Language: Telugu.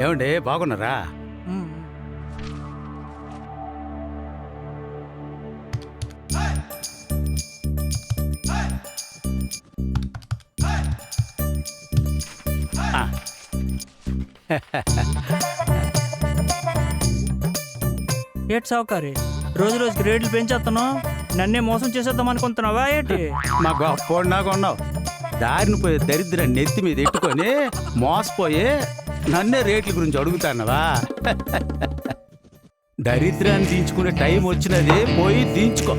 ఏమండి బాగున్నారా? ఏటి సావుకారి? రోజు రోజుకి రేట్లు పెంచేస్తున్నావు? నన్నే మోసం చేసేద్దాం అనుకుంటున్నావా ఏంటి? మా గొప్పోడు నాకు ఉన్నావు. దారిని పోయే దరిద్ర నెత్తి మీద ఎట్టుకొని మోసపోయి నన్నే రేట్ల గురించి అడుగుతానవా? దరిద్రాన్ని దించుకునే టైం వచ్చినది పోయి దించుకో.